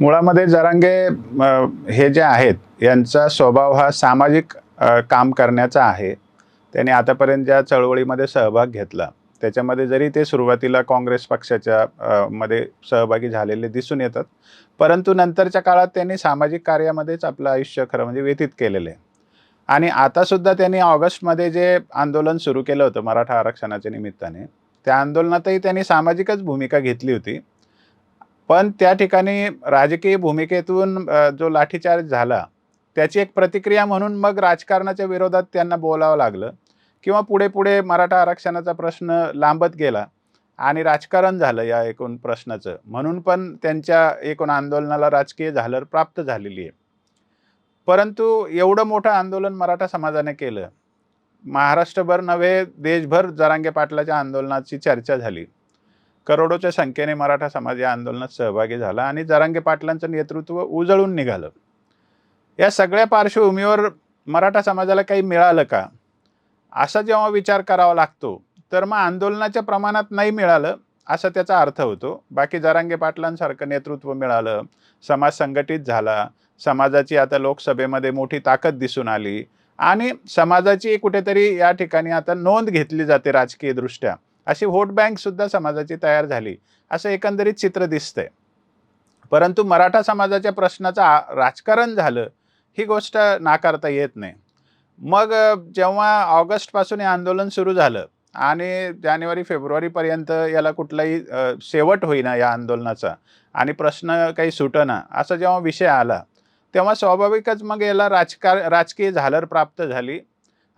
मुळामध्ये जरांगे हे जे आहेत यांचा स्वभाव हा सामाजिक काम करण्याचा आहे. त्यांनी आतापर्यंत ज्या चळवळीमध्ये सहभाग घेतला त्याच्यामध्ये जरी ते सुरुवातीला काँग्रेस पक्षाच्या मध्ये सहभागी झालेले दिसून येतात परंतु नंतरच्या काळात त्यांनी सामाजिक कार्यामध्येच आपलं आयुष्य खरं म्हणजे व्यतीत केलेलं आहे. आणि आतासुद्धा त्यांनी ऑगस्टमध्ये जे आंदोलन सुरू केलं होतं मराठा आरक्षणाच्या निमित्ताने त्या आंदोलनातही त्यांनी सामाजिकच भूमिका घेतली होती. पण त्या ठिकाणी राजकीय भूमिकेतून जो लाठीचार्ज झाला त्याची एक प्रतिक्रिया म्हणून मग राजकारणाच्या विरोधात त्यांना बोलावं लागलं. किंवा पुढे पुढे मराठा आरक्षणाचा प्रश्न लांबत गेला आणि राजकारण झालं या एकूण प्रश्नाचं. म्हणून पण त्यांच्या एकूण आंदोलनाला राजकीय झालर प्राप्त झालेली आहे. परंतु एवढं मोठं आंदोलन मराठा समाजाने केलं. महाराष्ट्रभर नव्हे देशभर जरांगे पाटलाच्या आंदोलनाची चर्चा झाली. करोडोच्या संख्येने मराठा समाज या आंदोलनात सहभागी झाला आणि जरांगे पाटलांचं नेतृत्व उजळून निघालं. या सगळ्या पार्श्वभूमीवर मराठा समाजाला काही मिळालं का? असा जेव्हा विचार करावा लागतो तर मग आंदोलनाच्या प्रमाणात नाही मिळालं असा त्याचा अर्थ होतो. बाकी जरांगे पाटलांसारखं नेतृत्व मिळालं समाज संघटित झाला समाजाची आता लोकसभेमध्ये मोठी ताकद दिसून आली आणि समाजाची कुठेतरी या ठिकाणी आता नोंद घेतली जाते राजकीय दृष्ट्या अशी व्होट बँक सुद्धा समाजाची तयार झाली. असं एकंदरीत चित्र दिसतंय. परंतु मराठा समाजाच्या प्रश्नाचं आ- राजकारण झालं ही गोष्ट नाकारता येत नाही. मग जेव्हा ऑगस्टपासून हे आंदोलन सुरू झालं आणि जानेवारी फेब्रुवारीपर्यंत याला कुठलाही शेवट होईना या आंदोलनाचा आणि प्रश्न काही सुटना असा जेव्हा विषय आला तेव्हा स्वाभाविकच मग याला राजकार राजकीय झालर प्राप्त झाली.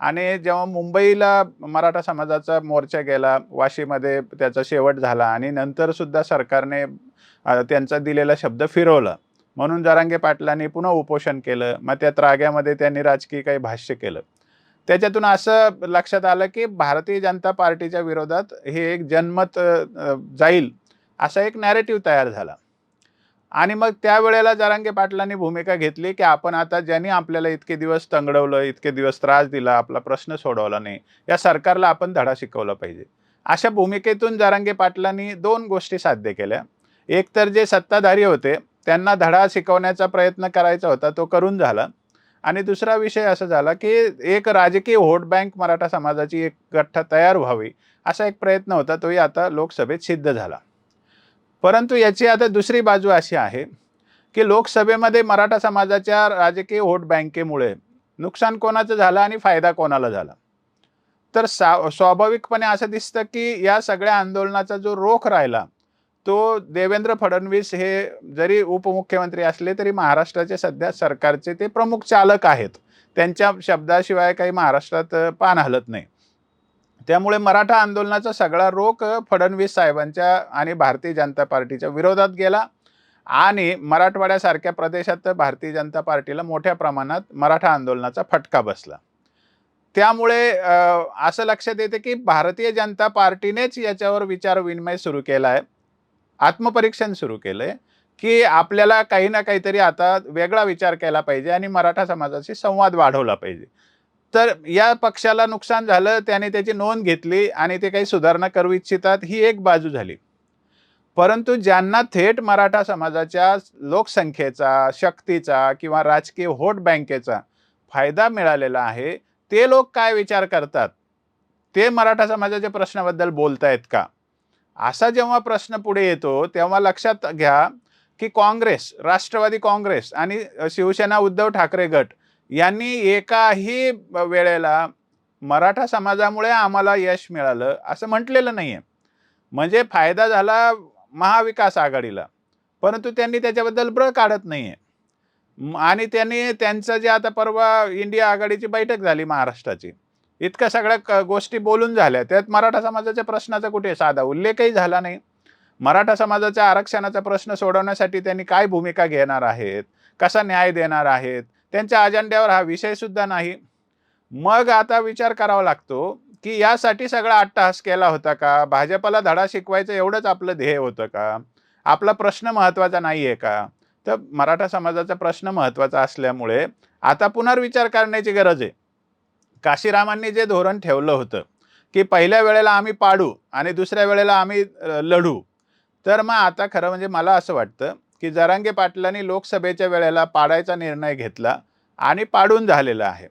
आणि जेव्हा मुंबईला मराठा समाजाचा मोर्चा गेला वाशीमध्ये त्याचा शेवट झाला आणि नंतर सुद्धा सरकारने त्यांचा दिलेला शब्द फिरवला. म्हणून जरांगे पाटलांनी पुन्हा उपोषण केलं मग त्या त्राग्यामध्ये त्यांनी राजकीय काही भाष्य केलं. त्याच्यातून असं लक्षात आलं की भारतीय जनता पार्टीच्या विरोधात हे एक जनमत जाईल असा एक नॅरेटिव्ह तयार झाला. आणि मग त्यावेळेला जरांगे पाटलांनी भूमिका घेतली की आपण आता ज्यांनी आपल्याला इतके दिवस तंगडवलं इतके दिवस त्रास दिला आपला प्रश्न सोडवला नाही या सरकारला आपण धडा शिकवला पाहिजे. अशा भूमिकेतून जरांगे पाटलांनी दोन गोष्टी साध्य केल्या. एक तर जे सत्ताधारी होते त्यांना धडा शिकवण्याचा प्रयत्न करायचा होता तो करून झाला. आणि दुसरा विषय असा झाला की एक राजकीय व्होट बँक मराठा समाजाची एक गठ्ठा तयार व्हावी असा एक प्रयत्न होता तोही आता लोकसभेत सिद्ध झाला. परंतु याची आता दुसरी बाजू अशी आहे की लोकसभेमध्ये मराठा समाजाच्या राजकीय व्होट बँकेमुळे नुकसान कोणाचं झालं आणि फायदा कोणाला झाला? तर सा स्वाभाविकपणे असं दिसतं की या सगळ्या आंदोलनाचा जो रोख राहिला तो देवेंद्र फडणवीस हे जरी उपमुख्यमंत्री असले तरी महाराष्ट्राचे सध्या सरकारचे ते प्रमुख चालक आहेत. त्यांच्या शब्दाशिवाय काही महाराष्ट्रात पान हलत नाही. त्यामुळे मराठा आंदोलनाचा सगळा रोख फडणवीस साहेबांच्या आणि भारतीय जनता पार्टीच्या विरोधात गेला. आणि मराठवाड्यासारख्या प्रदेशात भारतीय जनता पार्टीला मोठ्या प्रमाणात मराठा आंदोलनाचा फटका बसला. त्यामुळे असं लक्षात येते की भारतीय जनता पार्टीनेच याच्यावर विचार विनिमय सुरू केला आहे आत्मपरीक्षण सुरू केलं आहे की आपल्याला काही ना काहीतरी आता वेगळा विचार केला पाहिजे आणि मराठा समाजाशी संवाद वाढवला पाहिजे. तर या पक्षाला नुकसान झालं त्याने त्याची नोंद घेतली आणि ते काही सुधारणा करू इच्छितात ही एक बाजू झाली. परंतु ज्यांना थेट मराठा समाजाच्या लोकसंख्येचा शक्तीचा किंवा राजकीय व्होट बँकेचा फायदा मिळालेला आहे ते लोक काय विचार करतात? ते मराठा समाजाच्या प्रश्नाबद्दल बोलतायत का? असा जेव्हा प्रश्न पुढे येतो तेव्हा लक्षात घ्या की काँग्रेस राष्ट्रवादी काँग्रेस आणि शिवसेना उद्धव ठाकरे गट यांनी एकाही वेळेला मराठा समाजामुळे आम्हाला यश मिळालं असं म्हटलेलं नाही आहे म्हणजे फायदा झाला महाविकास आघाडीला परंतु त्यांनी त्याच्याबद्दल ब्र काढत नाही आहे आणि त्यांनी त्यांचं जे आता परवा इंडिया आघाडीची बैठक झाली महाराष्ट्राची इतक्या सगळ्या क- गोष्टी बोलून झाल्या. त्यात मराठा समाजाच्या प्रश्नाचा कुठे साधा उल्लेखही झाला नाही. मराठा समाजाच्या आरक्षणाचा प्रश्न सोडवण्यासाठी त्यांनी काय भूमिका घेणार आहेत? कसा न्याय देणार आहेत? त्यांच्या अजेंड्यावर हा विषय सुद्धा नाही. मग आता विचार करावा लागतो की यासाठी सगळा अट्टहास केला होता का? भाजपला धडा शिकवायचं एवढंच आपलं ध्येय होतं का? आपला प्रश्न महत्त्वाचा नाही आहे का? तर मराठा समाजाचा प्रश्न महत्त्वाचा असल्यामुळे आता पुनर्विचार करण्याची गरज आहे. काशीरामांनी जे धोरण ठेवलं होतं की पहिल्या वेळेला आम्ही पाडू आणि दुसऱ्या वेळेला आम्ही लढू. तर मग आता खरं म्हणजे मला असं वाटतं की जरांगे पाटलांनी लोकसभेच्या वेळेला पाडायचा निर्णय घेतला आणि पाडून झालेला आहे.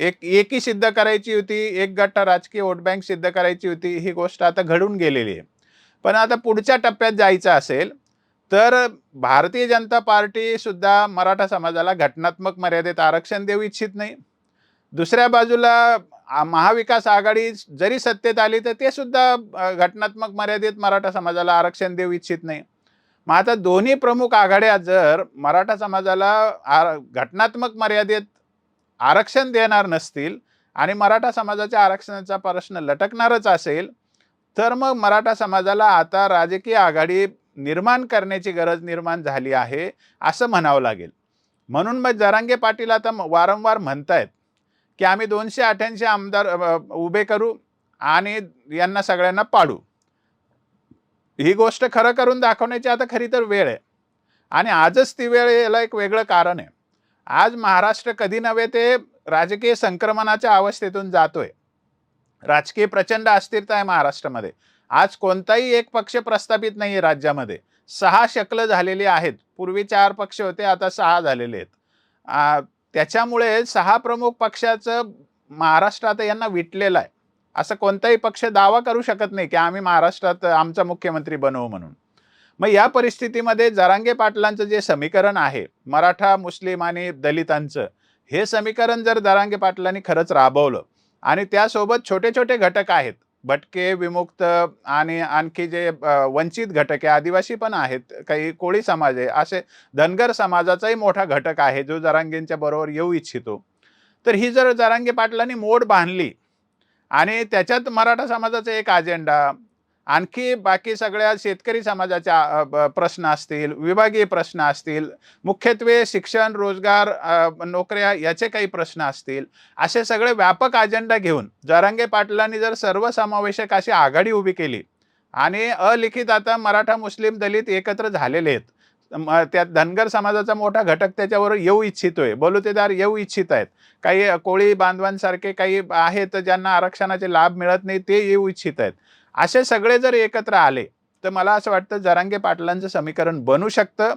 एक एकी सिद्ध करायची होती एक गट राजकीय वोट बँक सिद्ध करायची होती ही गोष्ट आता घडून गेलेली आहे. पण आता पुढच्या टप्प्यात जायचं असेल तर भारतीय जनता पार्टीसुद्धा मराठा समाजाला घटनात्मक मर्यादेत आरक्षण देऊ इच्छित नाही. दुसऱ्या बाजूला महाविकास आघाडी जरी सत्तेत आली तर ते सुद्धा घटनात्मक मर्यादेत मराठा समाजाला आरक्षण देऊ इच्छित नाही. मग आता दोन्ही प्रमुख आघाड्या जर मराठा समाजाला आर- घटनात्मक मर्यादेत आरक्षण देणार नसतील आणि मराठा समाजाच्या आरक्षणाचा प्रश्न लटकणारच असेल तर मग मराठा समाजाला आता राजकीय आघाडी निर्माण करण्याची गरज निर्माण झाली आहे असं म्हणावं लागेल. म्हणून मग जरांगे पाटील आता वारंवार म्हणतायत की आम्ही दोनशे अठ्ठ्याऐंशी आमदार उभे करू आणि यांना सगळ्यांना पाडू. ही गोष्ट खरं करून दाखवण्याची आता खरी तर वेळ आहे. आणि आजच ती वेळ याला एक वेगळं कारण आहे. आज महाराष्ट्र कधी नव्हे ते राजकीय संक्रमणाच्या अवस्थेतून जातोय. राजकीय प्रचंड अस्थिरता आहे महाराष्ट्रामध्ये. आज कोणताही एक पक्ष प्रस्थापित नाही आहे राज्यामध्ये. सहा शकलं झालेली आहेत. पूर्वी चार पक्ष होते आता सहा झालेले आहेत. त्याच्यामुळे सहा प्रमुख पक्षाचं महाराष्ट्रात यांना विटलेलं आहे. असं कोणताही पक्ष दावा करू शकत नाही की आम्ही महाराष्ट्रात आमचा मुख्यमंत्री बनवू म्हणून. मग या परिस्थितीमध्ये जरांगे पाटलांचं जे समीकरण आहे मराठा मुस्लिम आणि दलितांचं हे समीकरण जर जरांगे पाटलांनी खरंच राबवलं आणि त्यासोबत छोटे छोटे घटक आहेत भटके विमुक्त आणि आणखी जे वंचित घटक आहे आदिवासी पण आहेत काही कोळी समाज आहे असे धनगर समाजाचाही मोठा घटक आहे जो जरांगेंच्या बरोबर येऊ इच्छितो. तर ही जर जरांगे पाटलांनी मोड बांधली आणि त्याच्यात मराठा समाजाचा एक अजेंडा आणखी बाकी सगळ्या शेतकरी समाजाच्या प्रश्न असतील विभागीय प्रश्न असतील मुख्यत्वे शिक्षण रोजगार नोकऱ्या याचे काही प्रश्न असतील असे सगळे व्यापक अजेंडा घेऊन जरांगे पाटलांनी जर सर्वसमावेशक अशी आघाडी उभी केली आणि अलिखित आता मराठा मुस्लिम दलित एकत्र झालेले आहेत त्यात धनगर समाजाचा मोठा घटक त्याच्यावर येऊ इच्छितोय. बलुतेदार येऊ इच्छित आहेत. काही कोळी बांधवांसारखे काही आहेत ज्यांना आरक्षणाचे लाभ मिळत नाही ते येऊ इच्छित आहेत. असे सगळे जर एकत्र आले तर मला असं वाटतं जरांगे पाटलांचं समीकरण बनू शकतं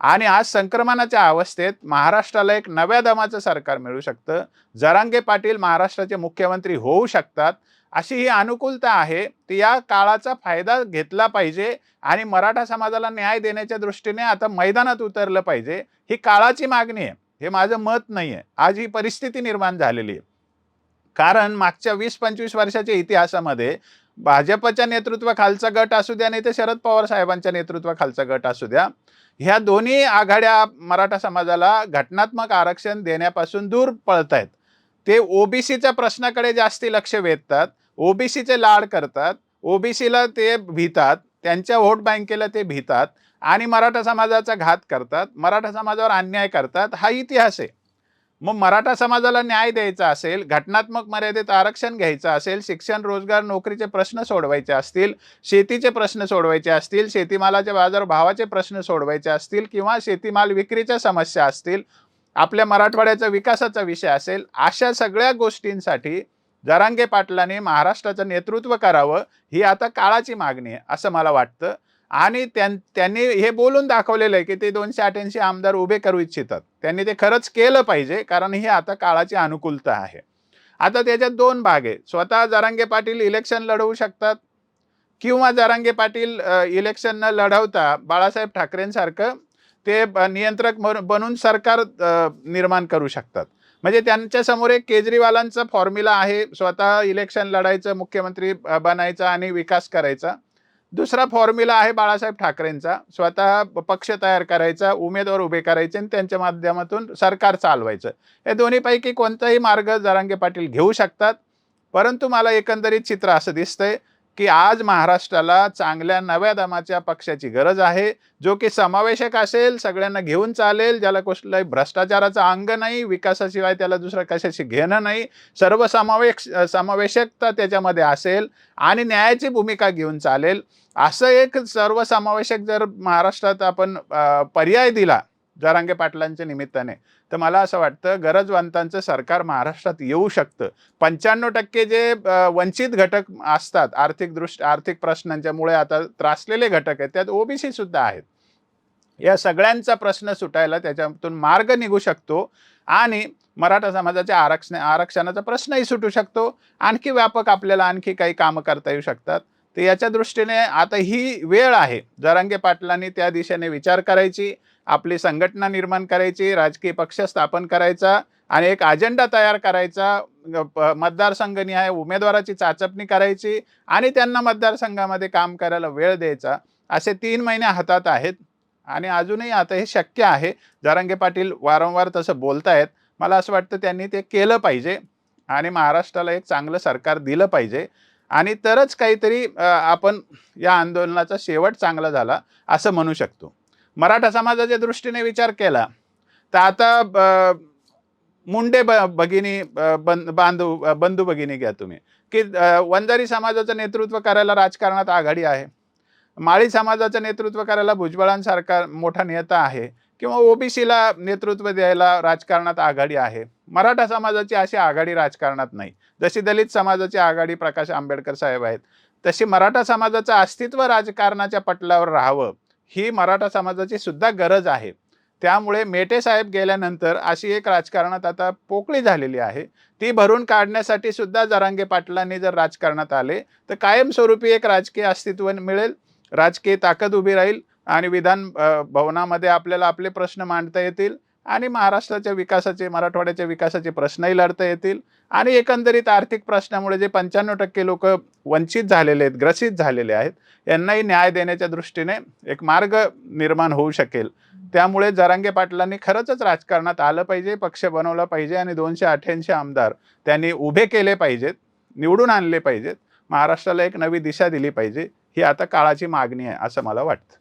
आणि आज संक्रमणाच्या अवस्थेत महाराष्ट्राला एक नव्या दमाचं सरकार मिळू शकतं. जरांगे पाटील महाराष्ट्राचे मुख्यमंत्री होऊ शकतात. अशी ही अनुकूलता आहे ती या काळाचा फायदा घेतला पाहिजे आणि मराठा समाजाला न्याय देण्याच्या दृष्टीने आता मैदानात उतरलं पाहिजे ही काळाची मागणी आहे. हे माझं मत नाही आहे आज ही परिस्थिती निर्माण झालेली आहे. कारण मागच्या वीस पंचवीस वर्षाच्या इतिहासामध्ये भाजपच्या नेतृत्वाखालचा गट असू द्या नाही तर शरद पवार साहेबांच्या नेतृत्वाखालचा गट असू द्या ह्या दोन्ही आघाड्या मराठा समाजाला घटनात्मक आरक्षण देण्यापासून दूर पळत आहेत ते ओबीसीच्या प्रश्नाकडे जास्ती लक्ष वेधतात. ओबीसीचे लाड करतात ओबीसीला ते भीतात त्यांच्या व्होट बँकेला ते भीतात आणि मराठा समाजाचा घात करतात मराठा समाजावर अन्याय करतात हा इतिहास आहे. मग मराठा समाजाला न्याय द्यायचा असेल घटनात्मक मर्यादेत आरक्षण घ्यायचं असेल शिक्षण रोजगार नोकरीचे प्रश्न सोडवायचे असतील शेतीचे प्रश्न सोडवायचे असतील शेतीमालाच्या बाजारभावाचे प्रश्न सोडवायचे असतील किंवा शेतीमाल विक्रीच्या समस्या असतील आपल्या मराठवाड्याचा विकासाचा विषय असेल अशा सगळ्या गोष्टींसाठी जरांगे पाटलांनी महाराष्ट्राचं नेतृत्व करावं ही आता काळाची मागणी आहे असं मला वाटतं. आणि त्यां त्यांनी हे बोलून दाखवलेलं आहे की ते दोनशे अठ्ठ्याऐंशी आमदार उभे करू इच्छितात. त्यांनी ते खरंच केलं पाहिजे कारण ही आता काळाची अनुकूलता आहे. आता त्याच्यात दोन भाग आहे स्वतः जरांगे पाटील इलेक्शन लढवू शकतात किंवा जरांगे पाटील इलेक्शन न लढवता बाळासाहेब ठाकरेंसारखं ते नियंत्रक म्हणून- बनून सरकार निर्माण करू शकतात. म्हणजे त्यांच्यासमोर एक केजरीवालांचा फॉर्म्युला आहे. स्वतः इलेक्शन लढायचं मुख्यमंत्री बनायचा आणि विकास करायचा. दुसरा फॉर्म्युला आहे बाळासाहेब ठाकरेंचा. स्वतः पक्ष तयार करायचा उमेदवार उभे करायचे आणि त्यांच्या माध्यमातून सरकार चालवायचं. हे दोन्हीपैकी कोणताही मार्ग जरांगे पाटील घेऊ शकतात. परंतु मला एकंदरीत चित्र असं दिसतंय की आज महाराष्ट्राला चांगल्या नव्या दमाच्या पक्षाची गरज आहे. जो की समावेशक असेल सगळ्यांना घेऊन चालेल ज्याला कुठलाही भ्रष्टाचाराचा अंग नाही विकासाशिवाय त्याला दुसरं कशाशी घेणं नाही. सर्व समावेश समावेशकता त्याच्यामध्ये असेल आणि न्यायाची भूमिका घेऊन चालेल. असं एक सर्वसमावेशक जर महाराष्ट्रात आपण पर्याय दिला जरांगे पाटलांच्या निमित्ताने. तर मला असं वाटतं गरजवंतांचं सरकार महाराष्ट्रात येऊ शकतं. पंच्याण्णव टक्के जे वंचित घटक असतात आर्थिक दृष्ट आर्थिक प्रश्नांच्यामुळे आता त्रासलेले घटक आहेत त्यात ओबीसी सुद्धा आहेत. या सगळ्यांचा प्रश्न सुटायला त्याच्यातून मार्ग निघू शकतो आणि मराठा समाजाच्या आरक्षण आरक्षणाचा प्रश्नही सुटू शकतो. आणखी व्यापक आपल्याला आणखी काही कामं करता येऊ शकतात. तर याच्या दृष्टीने आता ही वेळ आहे. जरांगे पाटलांनी त्या दिशेने विचार करायची आपली संघटना निर्माण करायची राजकीय पक्ष स्थापन करायचा आणि एक अजेंडा तयार करायचा. मतदारसंघनी मतदारसंघनिहाय उमेदवाराची चाचपणी करायची आणि त्यांना मतदारसंघामध्ये काम करायला वेळ द्यायचा. असे तीन महिने हातात आहेत आणि अजूनही आता हे शक्य आहे. जरांगे पाटील वारंवार तसं बोलतायत. मला असं वाटतं त्यांनी ते केलं पाहिजे आणि महाराष्ट्राला एक चांगलं सरकार दिलं पाहिजे. आणि तरच काहीतरी आपण या आंदोलनाचा शेवट चांगला झाला असं म्हणू शकतो. मराठा समाजाच्या दृष्टीने विचार केला तर आता मुंडे ब भगिनी बं बांधू बंधू भगिनी घ्या तुम्ही की वंजारी समाजाचं नेतृत्व करायला राजकारणात आघाडी आहे. माळी समाजाचं नेतृत्व करायला भुजबळांसारखा मोठा नेता आहे. किंवा ओबीसीला नेतृत्व द्यायला राजकारणात आघाडी आहे. मराठा समाजाची अशी आघाडी राजकारणात नाही. जशी दलित समाजाची आघाडी प्रकाश आंबेडकर साहेब आहेत तशी मराठा समाजाचं अस्तित्व राजकारणाच्या पटलावर राहावं ही मराठा समाजाची सुद्धा गरज आहे. त्यामुळे मेटे साहेब गेल्यानंतर अशी एक राजकारणात आता पोकळी झालेली आहे. ती भरून काढण्यासाठी सुद्धा जरांगे पाटलांनी जर राजकारणात आले तर कायमस्वरूपी एक राजकीय अस्तित्व मिळेल राजकीय ताकद उभी राहील आणि विधान भवनामध्ये आपल्याला आपले प्रश्न मांडता येतील आणि महाराष्ट्राच्या विकासाचे मराठवाड्याच्या विकासाचे प्रश्नही लढता येतील. आणि एकंदरीत आर्थिक प्रश्नामुळे जे पंच्याण्णव टक्के लोक वंचित झालेले आहेत ग्रसित झालेले आहेत यांनाही न्याय देण्याच्या दृष्टीने एक मार्ग निर्माण होऊ शकेल. त्यामुळे जरांगे पाटलांनी खरंच राजकारणात आलं पाहिजे पक्ष बनवला पाहिजे आणि दोनशे अठ्ठ्याऐंशी आमदार त्यांनी उभे केले पाहिजेत निवडून आणले पाहिजेत. महाराष्ट्राला एक नवी दिशा दिली पाहिजे ही आता काळाची मागणी आहे असं मला वाटतं.